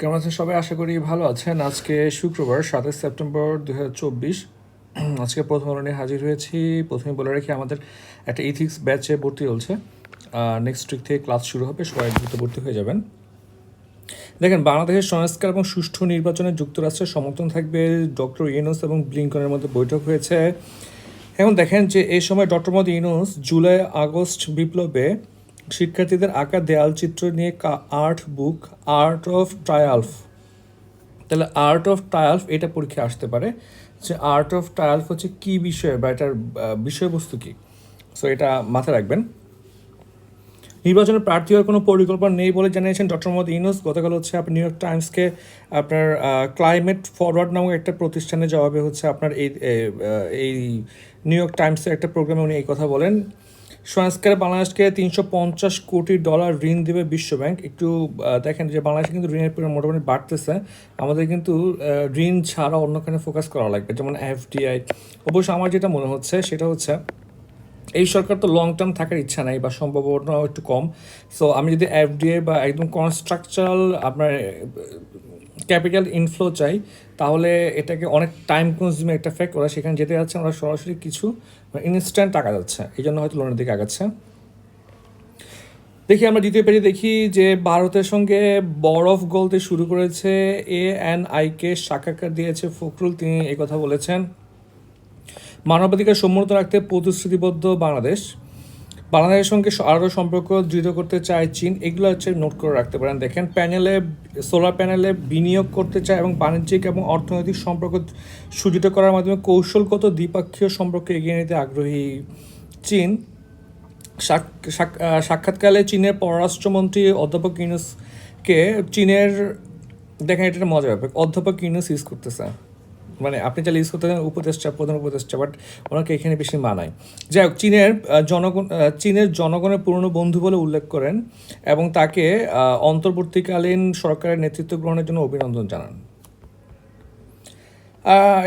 কেমন আছেন সবাই? আশা করি ভালো আছেন। আজকে শুক্রবার সাতাশ সেপ্টেম্বর দু হাজার চব্বিশ। আজকে প্রথম নিয়ে হাজির হয়েছি। প্রথমে বলে রাখি, আমাদের একটা ইথিক্স ব্যাচে ভর্তি চলছে। নেক্সট উইক থেকে ক্লাস শুরু হবে। সবাই দ্রুত ভর্তি হয়ে যাবেন। দেখেন, বাংলাদেশের সংস্কার এবং সুষ্ঠু নির্বাচনে যুক্তরাষ্ট্রের সমর্থন থাকবে ডক্টর ইউনুস এবং ব্লিঙ্কনের মধ্যে বৈঠক হয়েছে। এখন দেখেন যে এই সময় doctor Muhammad Yunus July August বিপ্লবে শিক্ষার্থীদের আঁকা দেয়াল চিত্র নিয়ে আর্ট বুক, আর্ট অফ ট্রায়ালফ। তাহলে আর্ট অফ ট্রায়ালফ এটা পরীক্ষা আসতে পারে যে আর্ট অফ ট্রায়ালফ হচ্ছে কী বিষয় বা এটার বিষয়বস্তু কী। সো এটা মাথায় রাখবেন। নির্বাচনে প্রার্থী হওয়ার কোনো পরিকল্পনা নেই বলে জানিয়েছেন ডক্টর মোহাম্মদ ইউনুস। গতকাল হচ্ছে আপনি নিউ ইয়র্ক টাইমসকে আপনার ক্লাইমেট ফরওয়ার্ড নামক একটা প্রতিষ্ঠানে জবাবে হচ্ছে আপনার এই এই নিউ ইয়র্ক টাইমসের একটা প্রোগ্রামে উনি এই কথা বলেন। সংস্কারে বাংলাদেশকে তিনশো পঞ্চাশ কোটি ডলার ঋণ দেবে বিশ্বব্যাংক। একটু দেখেন যে বাংলাদেশে কিন্তু ঋণের পরিমাণ মোটামুটি বাড়তেছে। আমাদের কিন্তু ঋণ ছাড়া অন্যখানে ফোকাস করা লাগবে, যেমন এফডিআই অবশ্য আমার যেটা মনে হচ্ছে, সেটা হচ্ছে, এই সরকার তো লং টার্ম থাকার ইচ্ছা নাই বা সম্ভাবনাও একটু কম। সো আমি যদি এফডিএ বা একদম কনস্ট্রাকচারাল আপনার ক্যাপিটাল ইনফ্লো চাই, তাহলে এটাকে অনেক টাইম কনজিউমিং একটা ফ্যাক্ট ওরা সেখানে যেতে যাচ্ছে ওরা সরাসরি কিছু ইনস্ট্যান্ট টাকা যাচ্ছে, এই জন্য হয়তো লোনের দিকে আগাচ্ছে। দেখি আমরা দ্বিতীয় পেজে দেখি যে ভারতের সঙ্গে বরফ গলতে শুরু করেছে এ এন আইকে সাক্ষাৎকার দিয়েছে ফখরুল, তিনি কথা বলেছেন। মানবাধিকার সম্মত রাখতে প্রতিশ্রুতিবদ্ধ বাংলাদেশ। বাংলাদেশের সঙ্গে আরও সম্পর্ক দৃঢ় করতে চায় চীন, এগুলো হচ্ছে নোট করে রাখতে পারেন। দেখেন প্যানেলে সোলার প্যানেলে বিনিয়োগ করতে চায় এবং বাণিজ্যিক এবং অর্থনৈতিক সম্পর্ক সুদৃঢ় করার মাধ্যমে কৌশলগত দ্বিপাক্ষীয় সম্পর্ক এগিয়ে নিতে আগ্রহী চীন। সাক্ষাৎকালে চীনের পররাষ্ট্রমন্ত্রী অধ্যাপক ইউনুসকে চীনের দেখেন এটা মজার ব্যাপার, অধ্যাপক ইউনুস ইউজ করতেছে। মানে আপনি চাইলে ইউজ করতে উপদেষ্টা, প্রধান উপদেষ্টা বাট ওনাকে এখানে বেশি মানায়। যাই হোক, চীনের জনগণ চীনের জনগণের পুরনো বন্ধু বলে উল্লেখ করেন এবং তাকে অন্তর্বর্তীকালীন সরকারের নেতৃত্ব গ্রহণের জন্য অভিনন্দন জানান।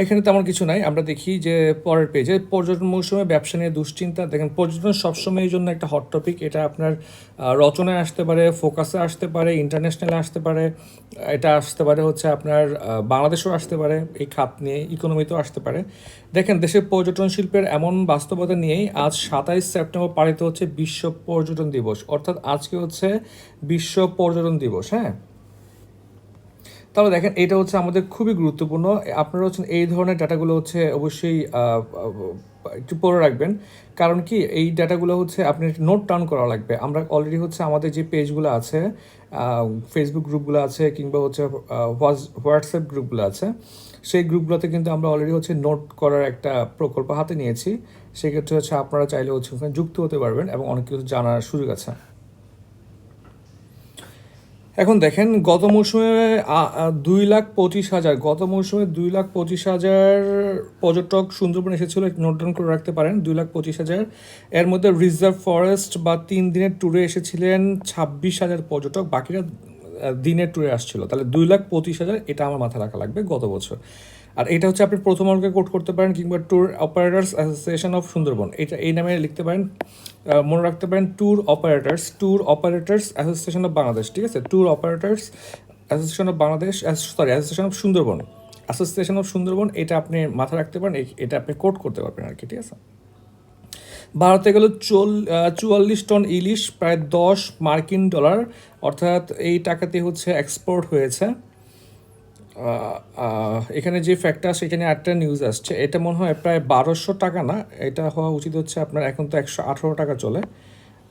এখানে তেমন কিছু নাই। আমরা দেখি যে পরের পেজে পর্যটন মৌসুমে ব্যবসা নিয়ে দুশ্চিন্তা। দেখেন, পর্যটন সবসময় এই জন্য একটা হট টপিক এটা আপনার রচনায় আসতে পারে ফোকাসে আসতে পারে ইন্টারন্যাশনালে আসতে পারে। এটা আসতে পারে হচ্ছে আপনার বাংলাদেশেও আসতে পারে, এই খাত নিয়ে ইকোনমিতেও আসতে পারে। দেখেন, দেশের পর্যটন শিল্পের এমন বাস্তবতা নিয়েই আজ সাতাইশ সেপ্টেম্বর পালিত হচ্ছে বিশ্ব পর্যটন দিবস। অর্থাৎ আজকে হচ্ছে বিশ্ব পর্যটন দিবস হ্যাঁ? তাহলে দেখেন এটা হচ্ছে আমাদের খুবই গুরুত্বপূর্ণ। আপনারা হচ্ছেন এই ধরনের ডাটাগুলো হচ্ছে অবশ্যই একটু পরে রাখবেন। কারণ কি, এই ডাটাগুলো হচ্ছে আপনি নোট ডাউন করা লাগবে। আমরা অলরেডি হচ্ছে আমাদের যে পেজগুলো আছে ফেসবুক গ্রুপগুলো আছে, কিংবা হচ্ছে হোয়াটসঅ্যাপ গ্রুপগুলো আছে, সেই গ্রুপগুলোতে কিন্তু আমরা অলরেডি হচ্ছে নোট করার একটা প্রকল্প হাতে নিয়েছি। সেক্ষেত্রে হচ্ছে আপনারা চাইলে হচ্ছে যুক্ত হতে পারবেন এবং অনেক কিছু জানার সুযোগ আছে। এখন দেখেন, গত মৌসুমে দুই লাখ পঁচিশ হাজার, গত মৌসুমে দুই লাখ পঁচিশ হাজার পর্যটক সুন্দরবন এসেছিল নোট ডাউন করে রাখতে পারেন, দুই লাখ পঁচিশ হাজার। এর মধ্যে রিজার্ভ ফরেস্ট বা তিন দিনের ট্যুরে এসেছিলেন ছাব্বিশ হাজার পর্যটক, বাকিরা দিনের ট্যুরে আসছিল। তাহলে দুই লাখ পঁচিশ হাজার, এটা আমার মাথায় রাখা লাগবে, গত বছর। আর এটা হচ্ছে আপনি প্রথম আলোকে কোট করতে পারেন কিংবা tour operators association of Sundarban. এটা এই নামে লিখতে পারেন। মনে রাখতে পারেন tour operators tour operators association of Bangladesh ঠিক আছে? Tour operators association of Bangladesh sorry association of Sundarban. Association of Sundarban, এটা আপনি মাথায় রাখতে পারেন এটা আপনি কোট করতে পারবেন আর কি, ঠিক আছে? ভারতে গেল চল চুয়াল্লিশ টন ইলিশ, প্রায় দশ মার্কিন ডলার, অর্থাৎ এই টাকাতে হচ্ছে এক্সপোর্ট হয়েছে। এখানে যে ফ্যাক্টটা সেখানে একটা নিউজ আসছে। এটা মনে হয় প্রায় বারোশো টাকা না? এটা হওয়া উচিত হচ্ছে আপনার এখন তো একশো আঠারো টাকা চলে।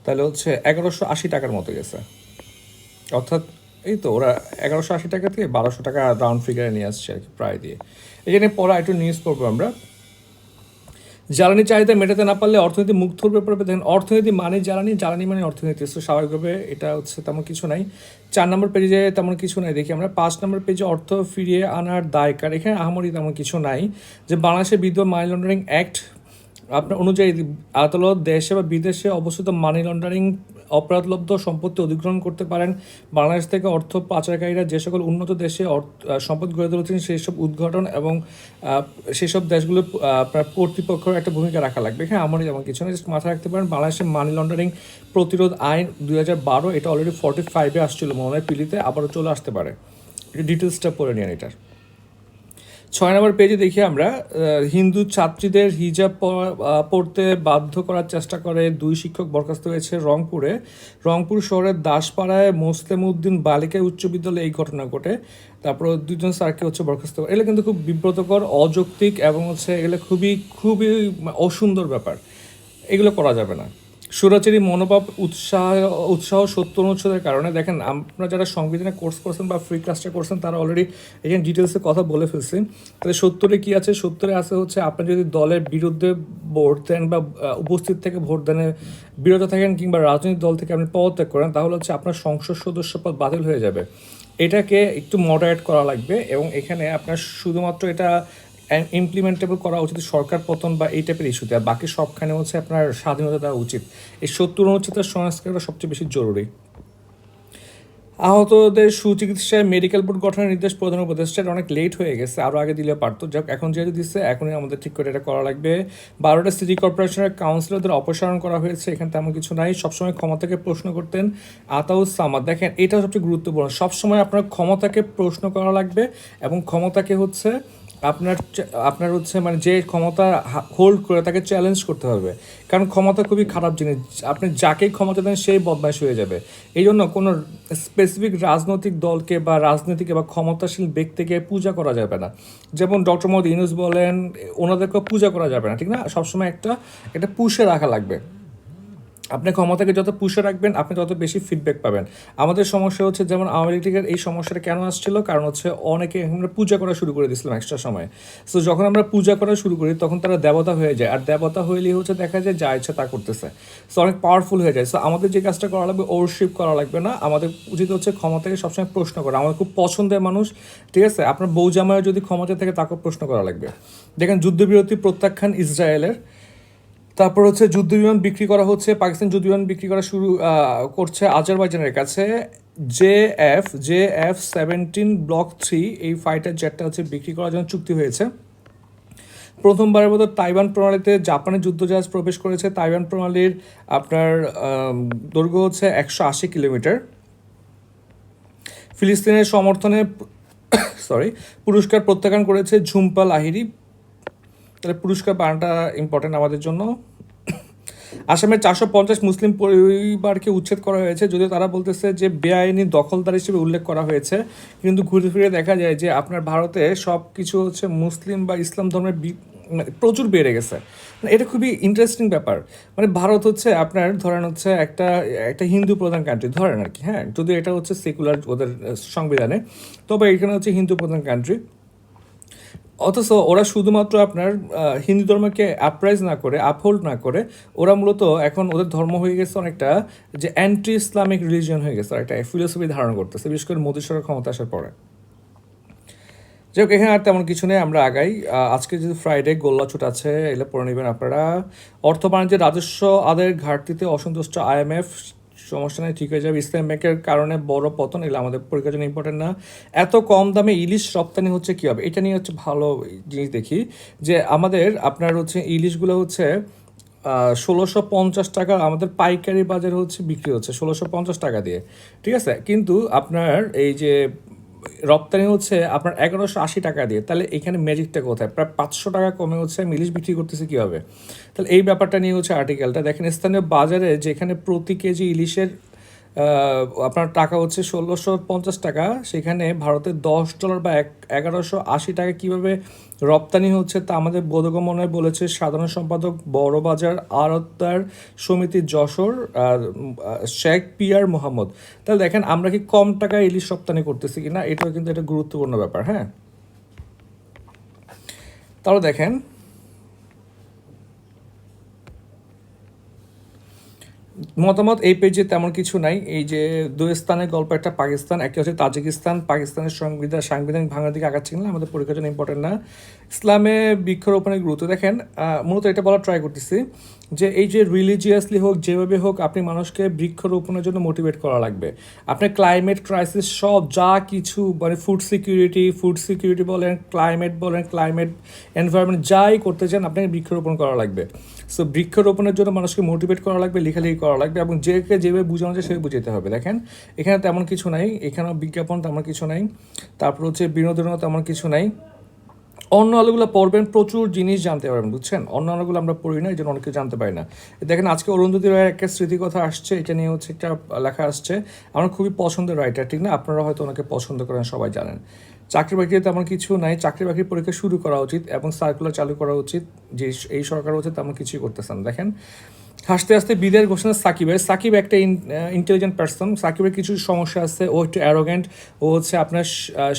তাহলে হচ্ছে এগারোশো আশি টাকার মতো গেছে। অর্থাৎ এই তো, ওরা এগারোশো আশি টাকা থেকে বারোশো টাকা রাউন্ড ফিগারে নিয়ে আসছে আর কি, প্রায় দিয়ে। এখানে পড়া একটু নিউজ পড়ব আমরা। জ্বালানি চাহিদা মেটাতে না পারলে অর্থনীতি মুখ ধরবে পড়বে। দেখেন, অর্থনীতি মানে জ্বালানি জ্বালানি মানে অর্থনীতি। তো স্বাভাবিকভাবে এটা হচ্ছে তেমন কিছু নাই। চার নম্বর পেজে তেমন কিছু নাই, দেখি আমরা। পাঁচ নম্বর পেজে অর্থ ফিরিয়ে আনার দায়কার এখানে আহামরি তেমন কিছু নাই। যে বাংলাদেশের বিদ্যুৎ মানি লন্ডারিং অ্যাক্ট আপনার অনুযায়ী আদালত দেশে বা বিদেশে অবস্থিত মানি লন্ডারিং অপরাধলব্ধ সম্পত্তি অধিগ্রহণ করতে পারেন। বাংলাদেশ থেকে অর্থ পাচারকারীরা যে সকল উন্নত দেশে সম্পদ গড়ে তুলেছেন সেই সব উদ্ঘাটন এবং সেসব দেশগুলো কর্তৃপক্ষের একটা ভূমিকা রাখা লাগবে। হ্যাঁ আমারই যেমন কিছু না জাস্ট মাথায় রাখতে পারেন, বাংলাদেশের মানি লন্ডারিং প্রতিরোধ আইন দুই হাজার বারো, এটা অলরেডি ফর্টি ফাইভে আসছিল মনে হয় পিলিতে আবারও চলে আসতে পারে। ডিটেলসটা পড়ে নিন এটার। ছয় নম্বর পেজে দেখি আমরা হিন্দু ছাত্রীদের হিজাব পড়তে বাধ্য করার চেষ্টা করে দুই শিক্ষক বরখাস্ত হয়েছে রংপুরে। রংপুর শহরের দাসপাড়ায় মোসলেম উদ্দিন বালিকা উচ্চ বিদ্যালয়ে এই ঘটনা ঘটে। তারপর দুজন স্যারকে হচ্ছে বরখাস্ত করে। এগুলো কিন্তু খুব বিব্রতকর, অযৌক্তিক এবং হচ্ছে এগুলো খুবই খুবই অসুন্দর ব্যাপার। এগুলো করা যাবে না। সুরাচেরি মনোভাব, উৎসাহ উৎসাহ, সত্য অনুচ্ছেদের কারণে দেখেন, আপনারা যারা সংবিধানে কোর্স করছেন বা ফ্রি ক্লাসটা করছেন, তারা অলরেডি এখানে ডিটেলসে কথা বলে ফেলছি। তাহলে সত্তরে কি আছে? সত্তরে আছে হচ্ছে, আপনি যদি দলের বিরুদ্ধে ভোট দেন বা উপস্থিত থেকে ভোট দেন বিরত থাকেন কিংবা রাজনৈতিক দল থেকে আপনি পদত্যাগ করেন, তাহলে হচ্ছে আপনার সংসদ সদস্য পদ বাতিল হয়ে যাবে। এটাকে একটু মডারেট করা লাগবে এবং এখানে আপনার শুধুমাত্র এটা ইমপ্লিমেন্টেবল করা উচিত সরকার পতন বা এই টাইপের ইস্যুতে আর বাকি সবখানে হচ্ছে আপনার স্বাধীনতা দেওয়া উচিত। এই সত্তর অনুচ্ছেদের সংস্কারটা সবচেয়ে বেশি জরুরি। আহতদের সুচিকিৎসায় মেডিকেল বোর্ড গঠনের নির্দেশ প্রধান উপদেষ্টার অনেক লেট হয়ে গেছে আরও আগে দিলে পারতো। যাক, এখন যেহেতু দিচ্ছে এখনই আমাদের ঠিক করে এটা করা লাগবে। বারোটা সিটি কর্পোরেশনের কাউন্সিলরদের অপসারণ করা হয়েছে, এখানে তেমন কিছু নাই। সবসময় ক্ষমতাকে প্রশ্ন করতেন আতাউস সামাদ। দেখেন, এটা সবচেয়ে গুরুত্বপূর্ণ। সবসময় আপনার ক্ষমতাকে প্রশ্ন করা লাগবে এবং ক্ষমতাকে হচ্ছে আপনার আপনার হচ্ছে মানে যে ক্ষমতা হোল্ড করে তাকে চ্যালেঞ্জ করতে হবে কারণ ক্ষমতা খুবই খারাপ জিনিস। আপনি যাকেই ক্ষমতা দেন, সেই বদমাইশ হয়ে যাবে। এই জন্য কোনো স্পেসিফিক রাজনৈতিক দলকে বা রাজনীতিকে বা ক্ষমতাশীল ব্যক্তিকে পূজা করা যাবে না। যেমন ডক্টর মোহাম্মদ ইউনুস বলেন ওনাদেরকে পূজা করা যাবে না, ঠিক না? সবসময় একটা একটা পুষে রাখা লাগবে। আপনি ক্ষমতাকে যত পুষে রাখবেন, আপনি তত বেশি ফিডব্যাক পাবেন। আমাদের সমস্যা হচ্ছে, যেমন আওয়ামী লীগের এই সমস্যাটা কেন আসছিল? কারণ হচ্ছে অনেকে আমরা পূজা করা শুরু করে দিয়েছিলাম এক্সট্রা সময়। সো যখন আমরা পূজা করা শুরু করি, তখন তারা দেবতা হয়ে যায়। আর দেবতা হইলেই হচ্ছে দেখা যায় যা ইচ্ছা তা করতেছে। সো অনেক পাওয়ারফুল হয়ে যায়। সো আমাদের যে কাজটা করা লাগবে ওরশিপ করা লাগবে না। আমাদের উচিত হচ্ছে ক্ষমতাকে সবসময় প্রশ্ন করা। আমাদের খুব পছন্দের মানুষ, ঠিক আছে? আপনার বউ জামাইয়ের যদি ক্ষমতা থাকে, তাকেও প্রশ্ন করা লাগবে। দেখেন, যুদ্ধবিরতি প্রত্যাখ্যান ইসরায়েলের। তারপর হচ্ছে যুদ্ধ বিমান বিক্রি করা হচ্ছে, পাকিস্তান যুদ্ধ বিমান বিক্রি করা শুরু করছে আজারবাইজানের কাছে। J F J F seventeen block three, এই ফাইটার জেটটা হচ্ছে বিক্রি করার জন্য চুক্তি হয়েছে। প্রথমবারের মতো তাইওয়ান প্রণালীতে জাপানের যুদ্ধজাহাজ প্রবেশ করেছে। তাইওয়ান প্রণালীর আপনার দৈর্ঘ্য হচ্ছে একশো আশি কিলোমিটার। ফিলিস্তিনের সমর্থনে সরি পুরস্কার প্রত্যাখ্যান করেছে ঝুম্পা লাহিরি তাহলে পুরস্কার পাওয়াটা ইম্পর্টেন্ট আমাদের জন্য। আসামের চারশো পঞ্চাশ মুসলিম পরিবারকে উচ্ছেদ করা হয়েছে, যদিও তারা বলতেছে যে বেআইনি দখলদার হিসেবে উল্লেখ করা হয়েছে। কিন্তু ঘুরে ফিরে দেখা যায় যে আপনার ভারতে সব কিছু হচ্ছে মুসলিম বা ইসলাম ধর্মের মানে প্রচুর বেড়ে গেছে। মানে এটা খুবই ইন্টারেস্টিং ব্যাপার। মানে ভারত হচ্ছে আপনার ধরেন হচ্ছে একটা একটা হিন্দু প্রধান কান্ট্রি ধরেন আর কি হ্যাঁ? যদিও এটা হচ্ছে সেকুলার ওদের সংবিধানে। তবে এখানে হচ্ছে হিন্দু প্রধান কান্ট্রি অথচ ওরা শুধুমাত্র আপনার হিন্দু ধর্মকে অ্যাপ্রাইজ না করে আপহোল্ড না করে, ওরা মূলত এখন ওদের ধর্ম হয়ে গেছে অনেকটা যে অ্যান্টি ইসলামিক রিলিজিয়ন হয়ে গেছে একটা ফিলোসফি ধারণ করতেছে, বিশেষ করে মোদী সরকার ক্ষমতা আসার পরে। যাই হোক, এখানে আর তেমন কিছু নেই, আমরা আগাই। আজকে যদি ফ্রাইডে গোল্লা ছুট আছে, এগুলো পড়ে নেবেন আপনারা। অর্থ বাণিজ্যের রাজস্ব আদায়ের ঘাটতিতে অসন্তুষ্ট আইএমএফ সমস্যা নেই, ঠিক হয়ে যাবে। ইসলাম ব্যাংকের কারণে বড় পতন, এগুলো আমাদের পরীক্ষার জন্য ইম্পর্টেন্ট না। এত কম দামে ইলিশ রপ্তানি হচ্ছে কী হবে এটা নিয়ে হচ্ছে ভালো জিনিস দেখি, যে আমাদের, আপনার হচ্ছে ইলিশগুলো হচ্ছে ষোলোশো পঞ্চাশ টাকা আমাদের পাইকারি বাজারে হচ্ছে বিক্রি হচ্ছে, ষোলোশো পঞ্চাশ টাকা দিয়ে। ঠিক আছে? কিন্তু আপনার এই যে রপ্তানি হচ্ছে আপনার এগারোশো আশি টাকা দিয়ে, তাহলে এখানে ম্যাজিকটা কোথায়? প্রায় পাঁচশো টাকা কমে হচ্ছে আমি ইলিশ বিক্রি করতেছি কীভাবে? তাহলে এই ব্যাপারটা নিয়ে হচ্ছে আর্টিকেলটা দেখেন, স্থানীয় বাজারে যেখানে প্রতি কেজি ইলিশের আপনার টাকা হচ্ছে ষোলোশো পঞ্চাশ টাকা, সেখানে ভারতে দশ ডলার বা এক, এগারোশো আশি টাকা কীভাবে রপ্তানি হচ্ছে তা আমাদের বোধগমনে বলেছে সাধারণ সম্পাদক বড় বাজার আড়তদার সমিতি যশোর শেখ পিয়ার মোহাম্মদ। তাহলে দেখেন, আমরা কি কম টাকায় ইলিশ রপ্তানি করতেছি কিনা, এটাও কিন্তু একটা গুরুত্বপূর্ণ ব্যাপার হ্যাঁ? তাহলে দেখেন মতামত এই পেজে তেমন কিছু নাই। এই যে দুই স্থানের গল্প, একটা পাকিস্তান, একটা হচ্ছে তাজিকিস্তান। পাকিস্তানের সংবিধান, সাংবিধানিক ভাঙার দিকে আগাচ্ছে না, আমাদের পরীক্ষার জন্য ইম্পর্টেন্ট না। ইসলামে বৃক্ষরোপণের গুরুত্ব দেখেন মূলত এটা বলা ট্রাই করতেছি যে এই যে রিলিজিয়াসলি হোক, যেভাবে হোক, আপনি মানুষকে বৃক্ষরোপণের জন্য মোটিভেট করা লাগবে। আপনার ক্লাইমেট ক্রাইসিস সব যা কিছু মানে ফুড সিকিউরিটি ফুড সিকিউরিটি বলেন ক্লাইমেট বলেন ক্লাইমেট এনভায়রনমেন্ট যাই করতে চান, আপনাকে বৃক্ষরোপণ করা লাগবে। সো বৃক্ষরোপণের জন্য মানুষকে মোটিভেট করা লাগবে, লেখালেখি করা লাগবে। লাগবে এবং যে কে যেভাবে বুঝানো যায় সেভাবে বুঝাতে হবে। দেখেন, এখানে তেমন কিছু নাই, এখানেও বিজ্ঞাপন তেমন কিছু নাই, তারপর হচ্ছে বিনোদনও তেমন কিছু নাই। অন্য আলোগুলো পড়বেন, প্রচুর জিনিস জানতে পারবেন, বুঝছেন? অন্য আলোগুলো আমরা পড়ি না, এই জন্য অনেকে জানতে পারি না। দেখেন, আজকে অরুন্ধতী রায়ের একটা স্মৃতিকথা আসছে, এটা নিয়ে হচ্ছে একটা লেখা আসছে। আমার খুবই পছন্দের রাইটার ঠিক না? আপনারা হয়তো ওনাকে পছন্দ করেন, সবাই জানেন। চাকরি বাকরিতে তেমন কিছু নাই, চাকরি বাকরির পরীক্ষা শুরু করা উচিত এবং সার্কুলার চালু করা উচিত। যে এই সরকার হচ্ছে তেমন কিছুই করতেছেন দেখেন হাসতে হাসতে বিদায়ের ঘোষণা সাকিবের। সাকিব একটা ইন্টেলিজেন্ট পার্সন সাকিবের কিছু সমস্যা আছে, ও একটু অ্যারোগেন্ট ও হচ্ছে আপনার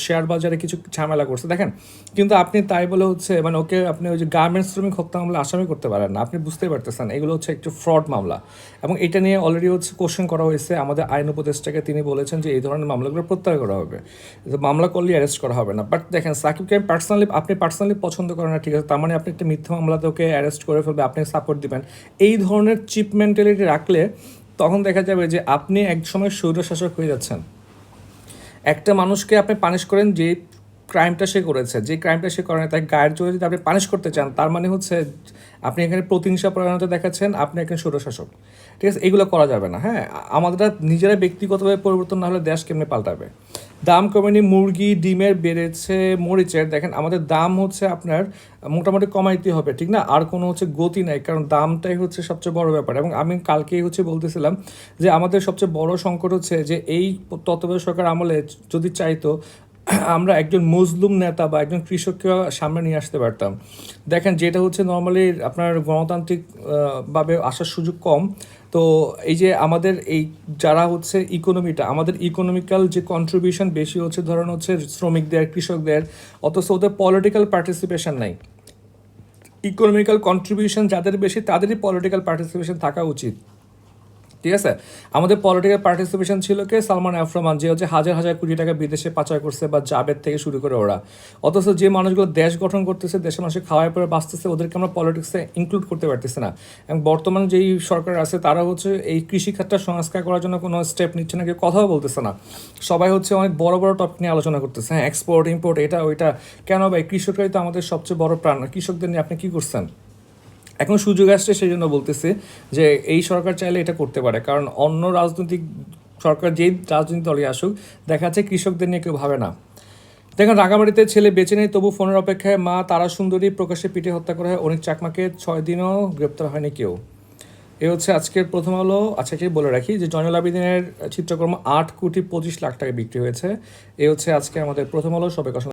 শেয়ার বাজারে কিছু ঝামেলা করছে। দেখেন, কিন্তু আপনি তাই বলে হচ্ছে মানে ওকে আপনি ওই যে গার্মেন্টস শ্রমিক হত্যা মামলা আসামি করতে পারেন না। আপনি বুঝতেই পারতেছেন, এগুলো হচ্ছে একটু ফ্রড মামলা। এবং এটা নিয়ে অলরেডি হচ্ছে কোশ্চেন করা হয়েছে। আমাদের আইন উপদেষ্টাকে তিনি বলেছেন যে এই ধরনের মামলাগুলো প্রত্যাহার করা হবে। মামলা করলে অ্যারেস্ট করা হবে না। বাট দেখেন, সাকিবকে আমি পার্সোনালি আপনি পার্সোনালি পছন্দ করেন না, ঠিক আছে, তার মানে আপনি একটা মিথ্যা মামলাতে ওকে অ্যারেস্ট করে ফেলবে, আপনি সাপোর্ট দিবেন। এই ধরনের চিপ মেন্টালিটি রাখলে তখন দেখা যাবে যে আপনি এক সময় স্বৈরশাসক হয়ে যাচ্ছেন। একটা মানুষকে আপনি পানিশ করেন যে ক্রাইমটা সে করেছে। যে ক্রাইমটা সে করে তাই গায়ের জোরে যদি আপনি পানিশ করতে চান, তার মানে হচ্ছে আপনি এখানে প্রতিহিংসা পরায়ণতা দেখাচ্ছেন, আপনি একজন স্বৈরশাসক। ঠিক আছে? এগুলো করা যাবে না হ্যাঁ? আমাদের নিজেরা ব্যক্তিগতভাবে পরিবর্তন না হলে দেশ কেমনে পাল্টাবে? দাম কমেনি মুরগি, ডিমের বেড়েছে, মরিচের। দেখেন, আমাদের দাম হচ্ছে আপনার, মোটামুটি কমাইতে হবে, ঠিক না? আর কোনো হচ্ছে গতি নাই, কারণ দামটাই হচ্ছে সবচেয়ে বড় ব্যাপার। এবং আমি কালকেই হচ্ছে বলতেছিলাম যে, আমাদের সবচেয়ে বড় সংকট হচ্ছে যে, এই তত্ত্বাবধায়ক সরকার আমলে যদি চাইতো আমরা একজন মজলুম নেতা বা একজন কৃষককে সামনে নিয়ে আসতে পারতাম। দেখেন যেটা হচ্ছে নর্মালি আপনার গণতান্ত্রিক আহ, ভাবে আসার সুযোগ কম। তো এই যে আমাদের এই যারা হচ্ছে ইকোনমিটা আমাদের ইকোনমিক্যাল যে কন্ট্রিবিউশন বেশি হচ্ছে ধরেন হচ্ছে শ্রমিকদের কৃষকদের অথচ ওদের পলিটিক্যাল পার্টিসিপেশন নাই। ইকোনমিক্যাল কন্ট্রিবিউশন যাদের বেশি তাদেরই পলিটিক্যাল পার্টিসিপেশন থাকা উচিত। ঠিক আছে? আমাদের পলিটিক্যাল পার্টিসিপেশন ছিল কে? সালমান আফরমান, যে হচ্ছে হাজার হাজার কোটি টাকা বিদেশে পাচার করছে বা জাবেদ থেকে শুরু করে ওরা। অথচ যে মানুষগুলো দেশ গঠন করতেছে, দেশের মানুষের খাওয়ার পরে বাঁচতেছে, ওদেরকে আমরা পলিটিক্সে ইনক্লুড করতে পারতেছি না। এবং বর্তমান যেই সরকার আছে, তারা হচ্ছে এই কৃষিখাতটা সংস্কার করার জন্য কোনো স্টেপ নিচ্ছে না, কেউ কথাও বলতেছে না। সবাই হচ্ছে অনেক বড় বড় টপিক নিয়ে আলোচনা করতেছে। হ্যাঁ এক্সপোর্ট ইম্পোর্ট এটা, ওইটা। কেন ভাই? কৃষকরাই তো আমাদের সবচেয়ে বড় প্রাণ। কৃষকদের নিয়ে আপনি কি করছেন? এখন সুযোগ আসছে সেই জন্য বলতেছে যে এই সরকার চাইলে এটা করতে পারে। কারণ অন্য রাজনৈতিক সরকার যেই রাজনৈতিক দলে আসুক, দেখা যাচ্ছে কৃষকদের নিয়ে কেউ ভাবে না। দেখেন, রাঙামাটিতে ছেলে বেঁচে নেই, তবু ফোনের অপেক্ষায় মা তারা সুন্দরী প্রকাশ্যে পিঠে হত্যা করা হয়। অনেক চাকমাকে ছয় দিনও গ্রেপ্তার হয়নি কেউ। এ হচ্ছে আজকের প্রথম আলো। আচ্ছা কি বলে রাখি যে জয়নুল আবেদিনের চিত্রকর্ম আট কোটি পঁচিশ লাখ টাকা বিক্রি হয়েছে। এ হচ্ছে আজকে আমাদের প্রথম আলো। অসংখ্য